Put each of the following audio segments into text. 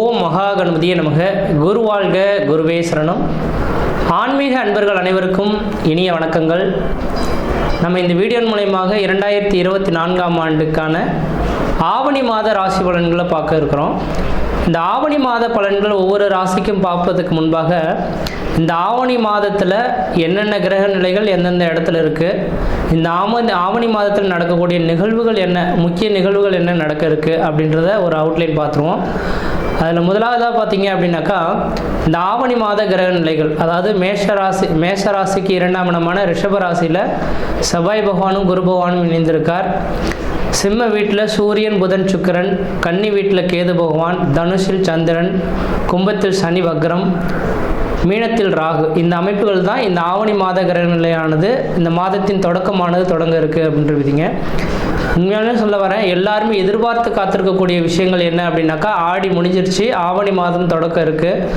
ஓம் மகா கணபதியே நமக. குரு வாழ்க குருவே சரணம். ஆன்மீக அன்பர்கள் அனைவருக்கும் இனிய வணக்கங்கள். நம்ம இந்த வீடியோ மூலயமாக இரண்டாயிரத்தி இருபத்தி நான்காம் ஆண்டுக்கான ஆவணி மாத ராசி பலன்களை பார்க்க இருக்கிறோம். இந்த ஆவணி மாத பலன்கள் ஒவ்வொரு ராசிக்கும் பார்ப்பதுக்கு முன்பாக இந்த ஆவணி மாதத்தில் என்னென்ன கிரக நிலைகள் எந்தெந்த இடத்துல இருக்குது இந்த ஆம ஆவணி மாதத்தில் நடக்கக்கூடிய நிகழ்வுகள் என்ன முக்கிய நிகழ்வுகள் என்ன நடக்க இருக்குது அப்படின்றத ஒரு அவுட்லைன் பார்த்துருவோம். அதில் முதலாவதாக பார்த்தீங்க அப்படின்னாக்கா இந்த ஆவணி மாத கிரக நிலைகள் அதாவது மேஷ ராசி மேஷ ராசிக்கு இரண்டாம் இடமான ரிஷப ராசியில் செவ்வாய் பகவானும் குரு பகவானும் இணைந்திருக்கார். சிம்ம வீட்டில் சூரியன் புதன் சுக்கிரன் கன்னி வீட்டில் கேது பகவான் தனுஷில் சந்திரன் கும்பத்தில் சனி வக்ரம் மீனத்தில் ராகு. இந்த அமைப்புகள் தான் இந்த ஆவணி மாத கிரக நிலையானது இந்த மாதத்தின் தொடக்கமானது தொடங்க இருக்குது அப்படின்ற விதிங்க. உண்மையாலுமே சொல்ல வரேன் எல்லாருமே எதிர்பார்த்து காத்திருக்கக்கூடிய விஷயங்கள் என்ன அப்படின்னாக்கா ஆடி முடிஞ்சிருச்சு ஆவணி மாதம் தொடக்கம் இருக்குது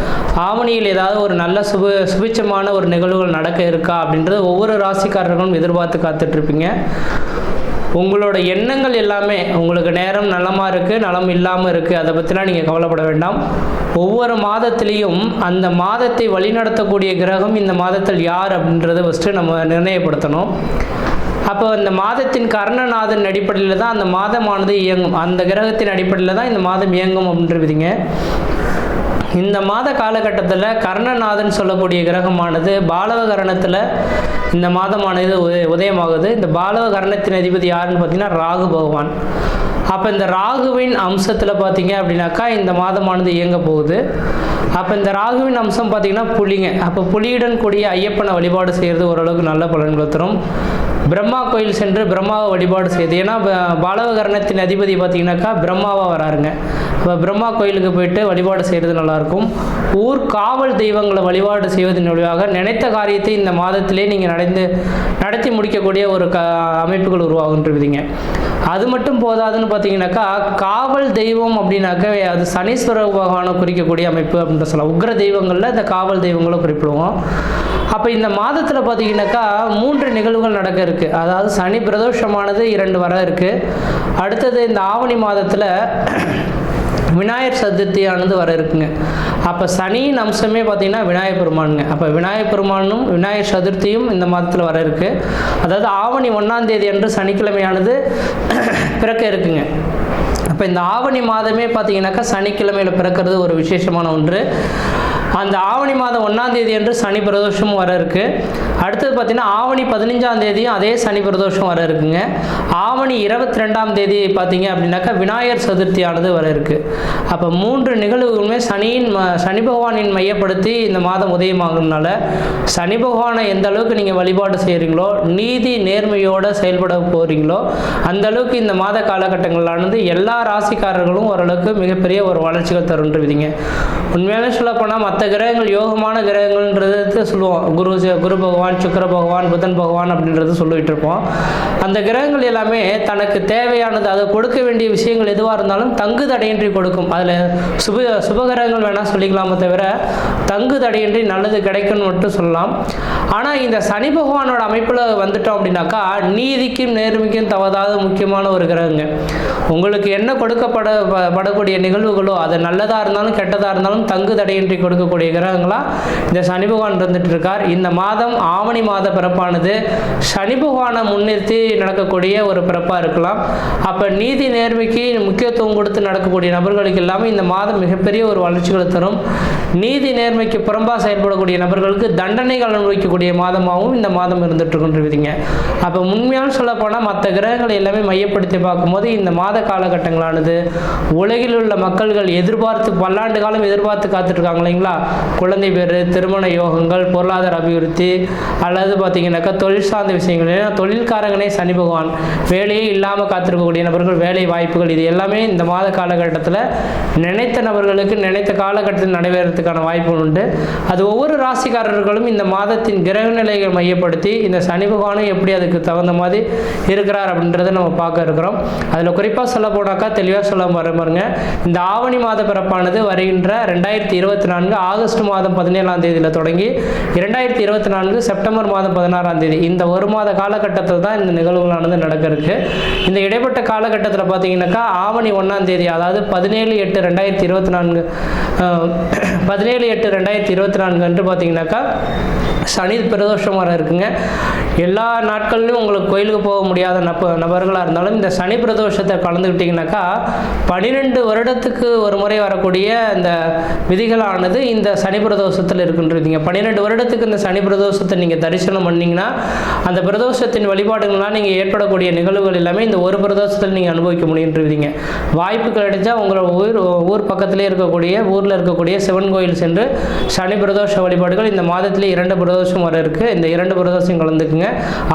ஆவணியில் ஏதாவது ஒரு நல்ல சுப சுபிச்சமான ஒரு நிகழ்வுகள் நடக்க இருக்கா அப்படின்றது ஒவ்வொரு ராசிக்காரர்களும் எதிர்பார்த்து காத்துட்ருப்பீங்க. உங்களோட எண்ணங்கள் எல்லாமே உங்களுக்கு நேரம் நலமாக இருக்குது நலம் இல்லாமல் இருக்குது அதை பற்றிலாம் நீங்கள் கவலைப்பட வேண்டாம். ஒவ்வொரு மாதத்திலையும் அந்த மாதத்தை வழிநடத்தக்கூடிய கிரகம் இந்த மாதத்தில் யார் அப்படின்றத ஃபஸ்ட்டு நம்ம நிர்ணயப்படுத்தணும். அப்போ இந்த மாதத்தின் கர்ணநாதன் அடிப்படையில் தான் அந்த மாதமானது இயங்கும். அந்த கிரகத்தின் அடிப்படையில் தான் இந்த மாதம் இயங்கும் அப்படின்றதுங்க இந்த மாத காலகட்டத்தில் கர்ணநாதன் சொல்லக்கூடிய கிரகமானது பாலவ கரணத்தில் இந்த மாதமானது உதய உதயமாகுது. இந்த பாலவ கரணத்தின் அதிபதி யாருன்னு பார்த்தீங்கன்னா ராகு பகவான். அப்போ இந்த ராகுவின் அம்சத்தில் பார்த்தீங்க அப்படின்னாக்கா இந்த மாதமானது இயங்க போகுது. அப்போ இந்த ராகுவின் அம்சம் பார்த்தீங்கன்னா புலிங்க. அப்போ புலியுடன் கூடிய ஐயப்பனை வழிபாடு செய்கிறது ஓரளவுக்கு நல்ல பலன்களை தரும். பிரம்மா கோயில் சென்று பிரம்மாவை வழிபாடு செய்யுது ஏன்னா பாலவகரணத்தின் அதிபதி பார்த்தீங்கன்னாக்கா பிரம்மாவாக வராருங்க. இப்போ பிரம்மா கோயிலுக்கு போயிட்டு வழிபாடு செய்கிறது நல்லாயிருக்கும். ஊர் காவல் தெய்வங்களை வழிபாடு செய்வதன் வழியாக நினைத்த காரியத்தை இந்த மாதத்திலே நீங்கள் நடந்து நடத்தி முடிக்கக்கூடிய ஒரு க அமைப்புகள் உருவாகுன்றதுங்க அது மட்டும் போதாதுன்னு பார்த்தீங்கன்னாக்கா காவல் தெய்வம் அப்படின்னாக்க அது சனீஸ்வர பகவானை குறிக்கக்கூடிய அமைப்பு அப்படின்னு சொல்லலாம். உக்ர தெய்வங்களில் இந்த காவல் தெய்வங்களை குறிப்பிடுவோம். அப்போ இந்த மாதத்தில் பார்த்தீங்கன்னாக்கா மூன்று நிகழ்வுகள் நடக்க இருக்குது அதாவது சனி பிரதோஷமானது இரண்டு வர இருக்குது அடுத்தது இந்த ஆவணி மாதத்தில் விநாயகர் சதுர்த்தியானது வர இருக்குங்க. அப்போ சனியின் அம்சமே பார்த்தீங்கன்னா விநாயகர் பெருமானுங்க. அப்போ விநாயகர் பெருமானும் விநாயகர் சதுர்த்தியும் இந்த மாதத்தில் வர இருக்கு. அதாவது ஆவணி ஒன்றாம் தேதி அன்று சனிக்கிழமையானது பிறக்க இருக்குங்க. அப்போ இந்த ஆவணி மாதமே பார்த்தீங்கன்னாக்கா சனிக்கிழமையில் பிறக்கிறது ஒரு விசேஷமான ஒன்று. அந்த ஆவணி மாதம் ஒன்றாம் தேதி சனி பிரதோஷம் வர இருக்கு. அடுத்தது பார்த்தீங்கன்னா ஆவணி பதினஞ்சாம் தேதியும் அதே சனி பிரதோஷம் வர இருக்குங்க. ஆவணி இருபத்தி ரெண்டாம் தேதி பார்த்தீங்க அப்படின்னாக்கா விநாயகர் சதுர்த்தியானது வர இருக்கு. அப்போ மூன்று நிகழ்வுகளுமே சனியின் ம- சனி பகவானின் மையப்படுத்தி இந்த மாதம் உதயமாகறதுனால சனி பகவானை எந்த அளவுக்கு நீங்கள் வழிபாடு செய்கிறீங்களோ நீதி நேர்மையோடு செயல்பட போகிறீங்களோ அந்த அளவுக்கு இந்த மாத காலகட்டங்களானது எல்லா ராசிக்காரர்களும் ஓரளவுக்கு மிகப்பெரிய ஒரு வளர்ச்சிகள் தருன்றுவிதிங்க உண்மையிலே சொல்லப்போனால் மற்ற கிரகங்கள் யோகமான கிரகங்கள்ன்றது சொல்லுவோம். குரு குரு பகவான் சுக்கர பகவான் புதன் பகவான் அப்படின்றது சொல்லிட்டு இருப்போம். அந்த கிரகங்கள் எல்லாமே தனக்கு தேவையானது அதை கொடுக்க வேண்டிய விஷயங்கள் எதுவாக இருந்தாலும் தங்கு தடையின்றி கொடுக்கும். அதில் சுப சுபகிரகங்கள் வேணால் சொல்லிக்கலாமே தவிர தங்கு தடையின்றி நல்லது கிடைக்கும்னு மட்டும் சொல்லலாம். ஆனால் இந்த சனி பகவானோட அமைப்பில் வந்துட்டோம் அப்படின்னாக்கா நீதிக்கும் நேர்மைக்கும் தவறாத முக்கியமான ஒரு கிரகங்க. உங்களுக்கு என்ன கொடுக்கப்பட படக்கூடிய நிகழ்வுகளோ அது நல்லதாக இருந்தாலும் கெட்டதாக இருந்தாலும் தங்கு தடையின்றி இருக்கக்கூடிய கிரகங்களா இந்த சனி பகவான் இருந்துட்டு இருக்கார் இந்த மாதம் ஆவணி மாத பிறப்பானது. சனி பகவானை முன்னிறுத்தி நடக்கக்கூடிய ஒரு பிறப்பாக இருக்கலாம். அப்போ நீதி நேர்மைக்கு முக்கியத்துவம் கொடுத்து நடக்கக்கூடிய நபர்களுக்கு எல்லாமே இந்த மாதம் மிகப்பெரிய ஒரு வளர்ச்சிகளை தரும். நீதி நேர்மைக்கு புறம்பாக செயல்படக்கூடிய நபர்களுக்கு தண்டனைகள் அனுபவிக்கக்கூடிய மாதமாகவும் இந்த மாதம் இருந்துட்டு இருக்கின்றீங்க அப்போ உண்மையான சொல்ல போனால் மற்ற கிரகங்களை எல்லாமே மையப்படுத்தி பார்க்கும்போது இந்த மாத காலகட்டங்களானது உலகில் உள்ள மக்கள்கள் எதிர்பார்த்து பல்லாண்டு காலம் எதிர்பார்த்து காத்துட்டு இருக்காங்க இல்லைங்களா? குழந்தை பேர் திருமண யோகங்கள் பொருளாதார அபிவிருத்தி அல்லது பார்த்தீங்கன்னாக்கா தொழில் சார்ந்த விஷயங்கள். ஏன்னா தொழில்காரங்களே சனி பகவான். வேலையே இல்லாமல் காத்திருக்கக்கூடிய நபர்கள் வேலை வாய்ப்புகள் இது எல்லாமே இந்த மாத காலகட்டத்தில் நினைத்த நபர்களுக்கு நினைத்த காலகட்டத்தில் நடைபெறத்துக்கான வாய்ப்புகள் உண்டு. அது ஒவ்வொரு ராசிக்காரர்களும் இந்த மாதத்தின் கிரக நிலைகள் மையப்படுத்தி இந்த சனி பகவானும் எப்படி அதுக்கு தகுந்த மாதிரி இருக்கிறார் அப்படின்றத நம்ம பார்க்க இருக்கிறோம். அதில் குறிப்பாக சொல்ல போனாக்கா தெளிவாக சொல்ல வர பாருங்க இந்த ஆவணி மாத பிறப்பானது வருகின்ற ரெண்டாயிரத்தி இருபத்தி நான்கு ஆகஸ்ட் மாதம் பதினேழாம் தேதியில் தொடங்கி இரண்டாயிரத்தி இருபத்தி நான்கு செப்டம்பர் மாதம் பதினாறாம் தேதி. இந்த ஒரு மாத காலகட்டத்தில் தான் இந்த நிகழ்வுகளானது நடக்கிறதுக்கு இந்த இடைப்பட்ட காலகட்டத்தில் பார்த்தீங்கன்னாக்கா ஆவணி ஒன்றாம் தேதி அதாவது பதினேழு எட்டு ரெண்டாயிரத்தி இருபத்தி நான்கு பதினேழு எட்டு ரெண்டாயிரத்தி இருபத்தி நான்கு அன்று பார்த்தீங்கன்னாக்கா சனி பிரதோஷம் வர இருக்குங்க. எல்லா நாட்கள்லையும் உங்களுக்கு கோயிலுக்கு போக முடியாத நப நபர்களாக இருந்தாலும் இந்த சனி பிரதோஷத்தை கலந்துக்கிட்டிங்கனாக்கா பன்னிரெண்டு வருடத்துக்கு ஒரு முறை வரக்கூடிய இந்த விதிகளானது இந்த சனி பிரதோஷத்தில் இருக்குன்றீங்க. பன்னிரெண்டு வருடத்துக்கு இந்த சனி பிரதோஷத்தை நீங்கள் தரிசனம் பண்ணிங்கன்னா அந்த பிரதோஷத்தின் வழிபாடுகள்லாம் நீங்கள் ஏற்படக்கூடிய நிகழ்வுகள் எல்லாமே இந்த ஒரு பிரதோஷத்தில் நீங்கள் அனுபவிக்க முடியுன்றீங்க. வாய்ப்பு கிடைச்சா உங்களோட ஊர் ஊர் பக்கத்திலே இருக்கக்கூடிய ஊரில் இருக்கக்கூடிய சிவன் கோயில் சென்று சனி பிரதோஷ வழிபாடுகள் இந்த மாதத்திலே இரண்டு பிரதோஷம் வர இருக்குது இந்த இரண்டு பிரதோஷம் கலந்துக்குங்க.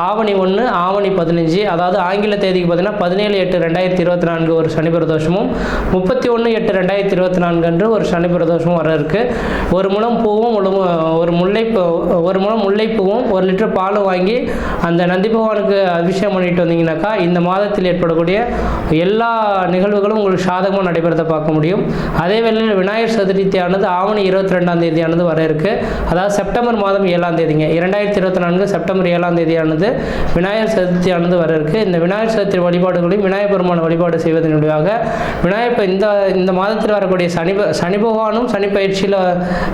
ஆவணி ஒன்று ஆவணி பதினஞ்சு அதாவது ஆங்கில தேதிக்கு பார்த்தீங்கன்னா பதினேழு எட்டு ரெண்டாயிரத்தி இருபத்தி நான்கு ஒரு சனி பிரதோஷமும் முப்பத்தி ஒன்று எட்டு ரெண்டாயிரத்தி இருபத்தி நான்கு அன்று ஒரு சனி பிரதோஷமும் வர இருக்குது ஒரு முழம் பூவும் ஒரு ஒரு முல்லை ஒரு முழம் முல்லைப்பூவும் ஒரு லிட்டர் பாலும் வாங்கி அந்த நந்தி பகவானுக்கு அபிஷேகம் பண்ணிட்டு வந்தீங்கன்னாக்கா இந்த மாதத்தில் ஏற்படக்கூடிய எல்லா நிகழ்வுகளும் உங்களுக்கு சாதகமாக நடைபெறதை பார்க்க முடியும். அதே வேளையில் விநாயகர் சதுர்த்தியானது ஆவணி இருபத்தி ரெண்டாம் தேதியானது வர இருக்குது அதாவது செப்டம்பர் மாதம் ஏழாம் தேதிங்க. இரண்டாயிரத்தி இருபத்தி நான்கு செப்டம்பர் ஏழாம் தேதியானது விநாயகர் சதுர்த்தியானது வர இருக்கு இந்த விநாயகர் சதுர்த்தி வழிபாடுகளையும் விநாயகர் பெருமான வழிபாடு செய்வதன் மூலியமாக விநாயகர் இந்த இந்த மாதத்தில் வரக்கூடிய சனி ப- சனி பகவானும் சனி பயிற்சியில்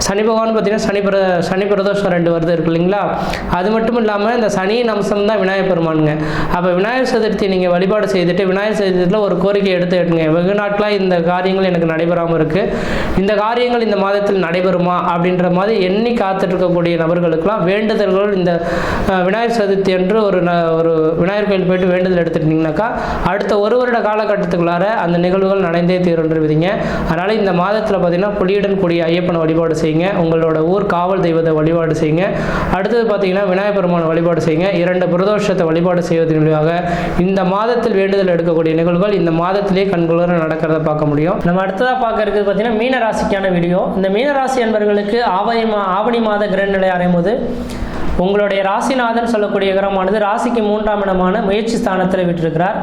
சனி பகவான் பார்த்தீங்கன்னா சனி பிர சனி பிரதோஷம் ரெண்டு வருது இருக்கு இல்லைங்களா? அது மட்டும் இல்லாமல் இந்த சனியின் அம்சம் தான் விநாயகர் பெருமானுங்க. அப்போ விநாயகர் சதுர்த்தி நீங்கள் வழிபாடு செய்துட்டு விநாயகர் சதுர்த்தியில் ஒரு கோரிக்கை எடுத்து எடுங்க வெகு நாட்களாக இந்த காரியங்கள் எனக்கு நடைபெறாமல் இருக்குது இந்த காரியங்கள் இந்த மாதத்தில் நடைபெறுமா அப்படின்ற மாதிரி எண்ணி காத்துட்டு இருக்கக்கூடிய நபர்களுக்கெல்லாம் வேண்டுதல்கள் இந்த விநாயகர் சதுர்த்தி அன்று ஒரு ந- ஒரு விநாயகர் கோயில் போயிட்டு வேண்டுதல் எடுத்துட்டீங்கன்னாக்கா அடுத்த ஒரு வருட காலகட்டத்துக்குள்ளார அந்த நிகழ்வுகள் நடந்தே தீருன்றவிதிங்க அதனால் இந்த மாதத்தில் பார்த்தீங்கன்னா புலியுடன் கூடிய ஐயப்பனை வழிபாடு செய்யுங்க. உங்களோட ஊர் காவல் தெய்வத்தை வழிபாடு செய்யுங்க. அடுத்தது பார்த்தீங்கன்னா விநாயகர் பெருமானை வழிபாடு செய்யுங்க. இரண்டு பிரதோஷத்தை வழிபாடு செய்வதன் மூலியமாக இந்த மாதத்தில் வேண்டுதல் எடுக்கக்கூடிய நிகழ்வுகள் இந்த மாதத்திலே கண்குளர நடக்கிறத பார்க்க முடியும். நம்ம அடுத்ததாக பார்க்க இருக்கிறது பார்த்தீங்கன்னா மீன ராசிக்கான வீடியோ. இந்த மீன ராசி என்பவர்களுக்கு ஆவணி மா ஆவணி மாத கிரகநிலை அறையும் போது உங்களுடைய ராசிநாதன் சொல்லக்கூடிய கிரகமானது ராசிக்கு மூன்றாம் இடமான முயற்சி ஸ்தானத்தில் விட்டிருக்கிறார்.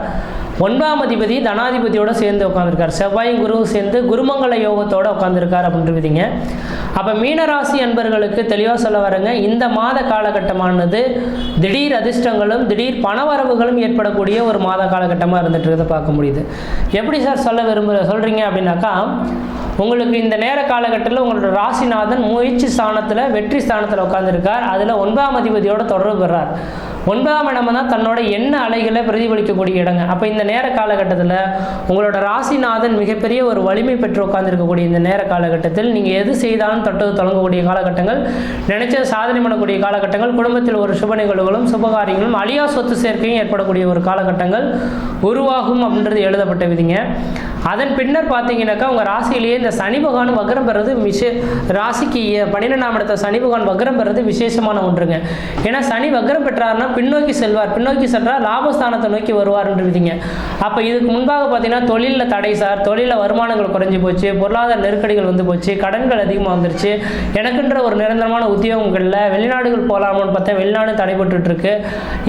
ஒன்பதாம் அதிபதி தனாதிபதியோடு சேர்ந்து உட்காந்துருக்கார் செவ்வாயும் குருவும் சேர்ந்து குருமங்கல யோகத்தோட உட்காந்துருக்கார் அப்படின்றவிதிங்க அப்போ மீனராசி அன்பர்களுக்கு தெளிவாக சொல்ல வரங்க. இந்த மாத காலகட்டமானது திடீர் அதிர்ஷ்டங்களும் திடீர் பணவரவுகளும் ஏற்படக்கூடிய ஒரு மாத காலகட்டமாக இருந்துட்டு இருக்கிறத பார்க்க முடியுது. எப்படி சார் சொல்ல விரும்புகிற சொல்கிறீங்க அப்படின்னாக்கா உங்களுக்கு இந்த நேர காலகட்டத்தில் உங்களோட ராசிநாதன் முயற்சி ஸ்தானத்தில் வெற்றி ஸ்தானத்தில் உட்காந்துருக்கார் அதில் ஒன்பதாம் அதிபதியோட தொடர்பு பெறார். ஒன்பதாம் இடம் தான் தன்னோட எண்ண அலைகளை பிரதிபலிக்கக்கூடிய இடங்க. அப்போ இந்த நேர காலகட்டத்தில் உங்களோட ராசிநாதன் மிகப்பெரிய ஒரு வலிமை பெற்று உட்கார்ந்துருக்கக்கூடிய இந்த நேர காலகட்டத்தில் நீங்கள் எது செய்தாலும் தொட்டது தொடங்கக்கூடிய காலகட்டங்கள் நினைச்ச சாதனை பண்ணக்கூடிய காலகட்டங்கள் குடும்பத்தில் ஒரு சுப நிகழ்வுகளும் சுபகாரியங்களும் அழியா சொத்து சேர்க்கையும் ஏற்படக்கூடிய ஒரு காலகட்டங்கள் உருவாகும் அப்படின்றது எழுதப்பட்ட விதிங்க. அதன் பின்னர் பார்த்தீங்கன்னாக்கா உங்கள் ராசியிலேயே இந்த சனி பகவான் வக்ரம் பெறது விஷே ராசிக்கு ஏ- பன்னிரெண்டாம் இடத்த சனி பகவான் வக்ரம் பெறது விசேஷமான ஒன்றுங்க. ஏன்னா சனி வக்ரம் பெற்றாருன்னா பின்னோக்கி செல்வார். பின்னோக்கி சென்றால் லாபஸ்தானத்தை நோக்கி வருவார்ன்ற விதிங்க. அப்போ இதுக்கு முன்பாக பார்த்தீங்கன்னா தொழிலில் தடை சார் தொழிலில் வருமானங்கள் குறைஞ்சி போச்சு பொருளாதார நெருக்கடிகள் வந்து போச்சு கடன்கள் அதிகமாக வந்துருச்சு. எனக்குன்ற ஒரு நிரந்தரமான உத்தியோகங்களில் வெளிநாடுகள் போகலாமான்னு பார்த்தா வெளிநாடு தடைபட்டுட்டு இருக்கு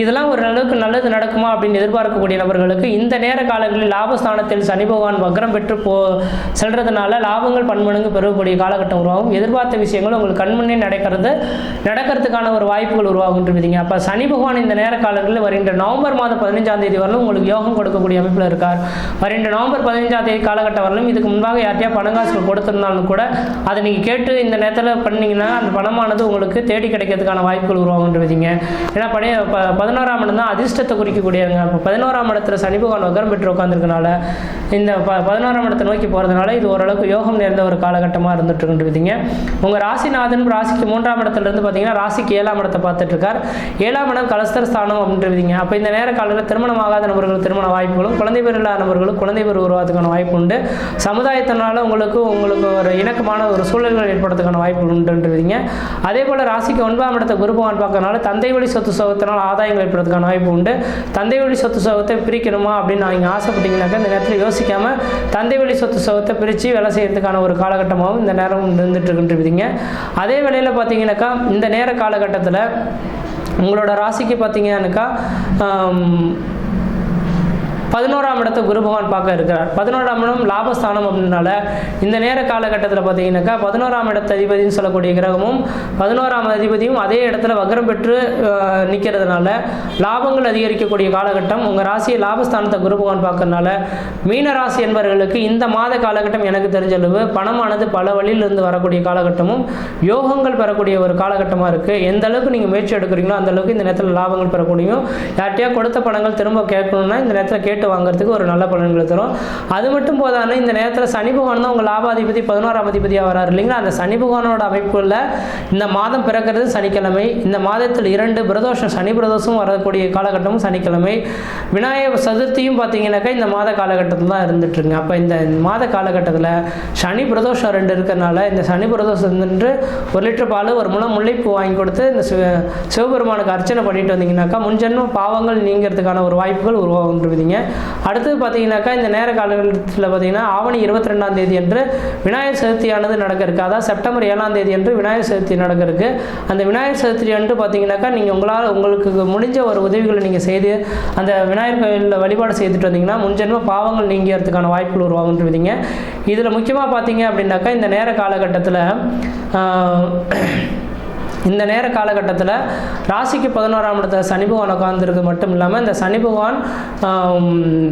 இதெல்லாம் ஒரு அளவுக்கு நல்லது நடக்குமா அப்படின்னு எதிர்பார்க்கக்கூடிய நபர்களுக்கு இந்த நேர காலங்களில் லாபஸ்தானத்தில் சனி பகவான் வக்ரம் பெற்று போ செல்றதுனால லாபங்கள் பன்மடங்கு பெறக்கூடிய காலகட்டம் உருவாகும். எதிர்பார்த்த விஷயங்கள் உங்களுக்கு கண்முன்னே நடக்கிறது நடக்கிறதுக்கான ஒரு வாய்ப்புகள் உருவாகுன்றீங்க அப்போ சனி பகவான் இந்த நேர காலங்களில் வருகின்ற நவம்பர் மாதம் பதினஞ்சாம் தேதி வரலும் உங்களுக்கு யோகம் கொடுக்கக்கூடிய அமைப்பில் இருக்கார். வருகின்ற நவம்பர் பதினஞ்சாம் தேதி காலகட்டம் வரலும் இதுக்கு முன்பாக யார்ட்டையா பணங்காசுகள் கொடுத்திருந்தாலும் கூட அதை நீங்கள் கேட்டு இந்த நேரத்தில் பண்ணீங்கன்னா அந்த பணமானது உங்களுக்கு தேடி கிடைக்கிறதுக்கான வாய்ப்புகள் உருவாகுன்றதுங்க. ஏன்னா பழைய ப பதினோராம் இடம் தான் அதிர்ஷ்டத்தை குறிக்கக்கூடியவங்க இப்போ பதினோராம் இடத்துல சனி பகவான் வகரம் பெற்று உட்காந்துருக்கனால இந்த ப பதினோராம் இடத்தை நோக்கி போகிறதுனால இது ஓரளவுக்கு யோகம் நேர்ந்த ஒரு காலகட்டமாக இருந்துட்டுருக்குன்றதுங்க. உங்கள் ராசிநாதன் ராசிக்கு மூன்றாம் இடத்துலேருந்து பார்த்தீங்கன்னா ராசிக்கு ஏழாம் இடத்தை பார்த்துட்டு இருக்கார் ஏழாம் இடம் கல ஸ்தானம் அப்படின்றீங்க. அப்போ இந்த நேர காலத்தில் திருமணம் ஆகாத நபர்கள் திருமண வாய்ப்புகளும் குழந்தை பேர் இல்லாத நபர்களும் குழந்தை பேர் உருவாகிறதுக்கான வாய்ப்பு உண்டு. சமுதாயத்தினால உங்களுக்கு உங்களுக்கு ஒரு இணக்கமான ஒரு சூழல்கள் ஏற்படுறதுக்கான வாய்ப்புகள் உண்டுன்றீங்க. அதே போல் ராசிக்கு ஒன்பதாம் இடத்தை குரு பார்க்கறனால பார்க்கறதுனால தந்தை வழி சொத்து சோகத்தினால் ஆதாயங்கள் ஏற்படுறதுக்கான வாய்ப்பு உண்டு. தந்தை வழி சொத்து சோகத்தை பிரிக்கணுமா அப்படின்னு நீங்கள் ஆசைப்பட்டீங்கன்னாக்கா இந்த நேரத்தில் யோசிக்காமல் தந்தை வழி சொத்து சோகத்தை பிரித்து வேலை செய்யறதுக்கான ஒரு காலகட்டமாகவும் இந்த நேரம் இருந்துட்டு இருக்குன்றீங்க. அதே வேளையில் பார்த்தீங்கன்னாக்கா இந்த நேர காலகட்டத்தில் உங்களோட ராசிக்கு பார்த்தீங்கன்னாக்கா பதினோராம் இடத்தை குரு பகவான் பார்க்க இருக்கிறார். பதினோராம் இடம் லாபஸ்தானம் அப்படின்னால இந்த நேர காலகட்டத்தில் பார்த்தீங்கன்னாக்கா பதினோராம் இடத்த அதிபதினு சொல்லக்கூடிய கிரகமும் பதினோராம் அதிபதியும் அதே இடத்துல வக்ரம் பெற்று நிற்கிறதுனால லாபங்கள் அதிகரிக்கக்கூடிய காலகட்டம். உங்கள் ராசியை லாபஸ்தானத்தை குரு பகவான் பார்க்கறதுனால மீன ராசி என்பவர்களுக்கு இந்த மாத காலகட்டம் எனக்கு தெரிஞ்ச அளவு பணமானது பல வழியிலிருந்து வரக்கூடிய காலகட்டமும் யோகங்கள் பெறக்கூடிய ஒரு காலகட்டமாக இருக்குது எந்த அளவுக்கு நீங்கள் முயற்சி எடுக்கிறீங்களோ அந்த அளவுக்கு இந்த நேரத்தில் லாபங்கள் பெறக்கூடியும் யார்கிட்டயா கொடுத்த பணங்கள் திரும்ப கேட்கணும்னா இந்த நேரத்தில் கேட்டு வாங்குறதுக்கு ஒரு நல்ல பலன்களை தரும். அது மட்டும் போதானே இந்த நேரத்தில் சனி பகவான் தான் உங்கள் லாபாதிபதி பதினோராம் அதிபதியாக வராரு இல்லைங்களா? அந்த சனி பகவானோட அமைப்புகளில் இந்த மாதம் பிறக்கிறது சனிக்கிழமை இந்த மாதத்தில் இரண்டு பிரதோஷம் சனி பிரதோஷம் வரக்கூடிய காலகட்டமும் சனிக்கிழமை. விநாயகர் சதுர்த்தியும் பார்த்தீங்கன்னாக்கா இந்த மாத காலகட்டத்தில் தான் இருந்துட்டுருங்க. அப்போ இந்த மாத காலகட்டத்தில் சனி பிரதோஷம் ரெண்டு இருக்கிறனால இந்த சனி பிரதோஷம் நின்று ஒரு லிட்டர் பால் ஒரு முளம் முல்லைப்பூ வாங்கி கொடுத்து இந்த சிவ சிவபெருமானுக்கு அர்ச்சனை பண்ணிட்டு வந்தீங்கன்னாக்கா முன்ஜென்ம பாவங்கள் நீங்கிறதுக்கான ஒரு வாய்ப்புகள் உருவாகுன்றீங்க அடுத்தது பார்த்தீங்கன்னாக்கா இந்த நேர காலகட்டத்தில் பார்த்தீங்கன்னா ஆவணி இருபத்தி ரெண்டாம் தேதி என்று விநாயகர் சதுர்த்தியானது நடக்க இருக்கு அதாவது செப்டம்பர் ஏழாம் தேதி அன்று விநாயகர் சதுர்த்தி நடக்க இருக்கு அந்த விநாயகர் சதுர்த்தி அன்று பார்த்தீங்கன்னாக்கா நீங்கள் உங்களால் உங்களுக்கு முடிஞ்ச ஒரு உதவிகளை நீங்கள் செய்து அந்த விநாயகர் கோயிலில் வழிபாடு செய்துட்டு வந்தீங்கன்னா முன்ஜென்ம பாவங்கள் நீங்கிறதுக்கான வாய்ப்புகள் உருவாகுன்றீங்க இதில் முக்கியமாக பார்த்தீங்க அப்படின்னாக்கா இந்த நேர காலகட்டத்தில் இந்த நேர காலகட்டத்தில் ராசிக்கு பதினோராம் இடத்துல சனி பகவான் உட்காந்துருக்கு மட்டும் இல்லாமல் இந்த சனி பகவான்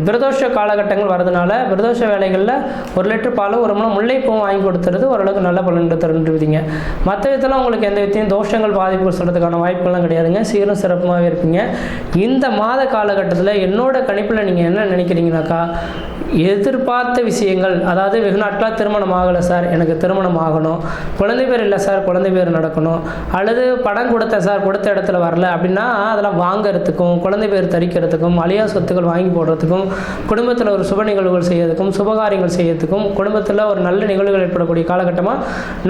பிரதோஷ காலகட்டங்கள் வரதுனால பிரதோஷ வேலைகளில் ஒரு லிட்டர் பாலும் ஒரு முளம் முல்லைப்பூவும் வாங்கி கொடுத்துறது ஓரளவுக்கு நல்ல பலன்கள் தருன்றீங்க மற்ற விதத்தில் உங்களுக்கு எந்த விதத்தையும் தோஷங்கள் பாதிப்புகள் சொல்கிறதுக்கான வாய்ப்புகள்லாம் கிடையாதுங்க. சீரும் சிறப்புமாகவே இருப்பீங்க இந்த மாத காலகட்டத்தில் என்னோட கணிப்பில் நீங்கள் என்ன நினைக்கிறீங்கனாக்கா எதிர்பார்த்த விஷயங்கள் அதாவது வெகு நாட்களாக திருமணம் ஆகலை சார் எனக்கு திருமணம் ஆகணும். குழந்தை பேர் இல்லை சார் குழந்தை பேர் நடக்கணும். அல்லது படம் கொடுத்த சார் கொடுத்த இடத்துல வரல அப்படின்னா அதெல்லாம் வாங்குறதுக்கும் குழந்தை பேர் தரிக்கிறதுக்கும் அழியா சொத்துக்கள் வாங்கி போடுறதுக்கும் குடும்பத்தில் ஒரு சுப நிகழ்வுகள் செய்யறதுக்கும் சுபகாரியங்கள் செய்யறதுக்கும் குடும்பத்தில் ஒரு நல்ல நிகழ்வுகள் ஏற்படக்கூடிய காலகட்டமாக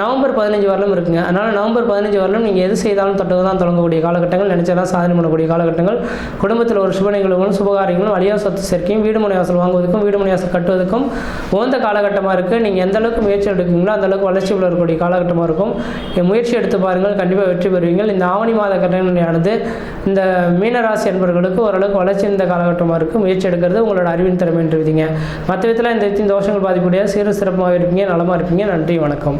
நவம்பர் பதினஞ்சு வரலும் இருக்குங்க. அதனால் நவம்பர் பதினஞ்சு வரலும் நீங்கள் எது செய்தாலும் தொட்டது தான் தொடங்கக்கூடிய காலகட்டங்கள். நினைச்சதான் சாதனை பண்ணக்கூடிய காலகட்டங்கள். குடும்பத்தில் ஒரு சுப நிகழ்வுகளும் சுபகாரியங்களும் அழியா சொத்து சேர்க்கையும் வீடு முனைவாசல் வாங்குவதற்கும் வீடு மனை வாசல் கட்டுவதற்கும் உகந்த காலகட்டமாக இருக்குது நீங்கள் எந்த அளவுக்கு முயற்சி எடுக்கிறீங்களோ அந்த அளவுக்கு வளர்ச்சி உள்ள இருக்கக்கூடிய காலகட்டமாக இருக்கும். முயற்சி எடுத்து பாருங்கள். கண்டிப்பாக வெற்றி பெறுவீங்கள் இந்த ஆவணி மாத கட்டணையானது இந்த மீனராசி என்பவர்களுக்கு ஓரளவுக்கு வளர்ச்சி இந்த காலகட்டமாக இருக்கும் முயற்சி எடுக்கிறது உங்களோட அறிவின் திறமை என்று விதிங்க மற்ற விதத்தில் இந்த விதத்தின் தோஷங்கள் பாதிக்கூடிய சீர சிறப்பாக இருப்பீங்க நலமாக இருப்பீங்க. நன்றி வணக்கம்.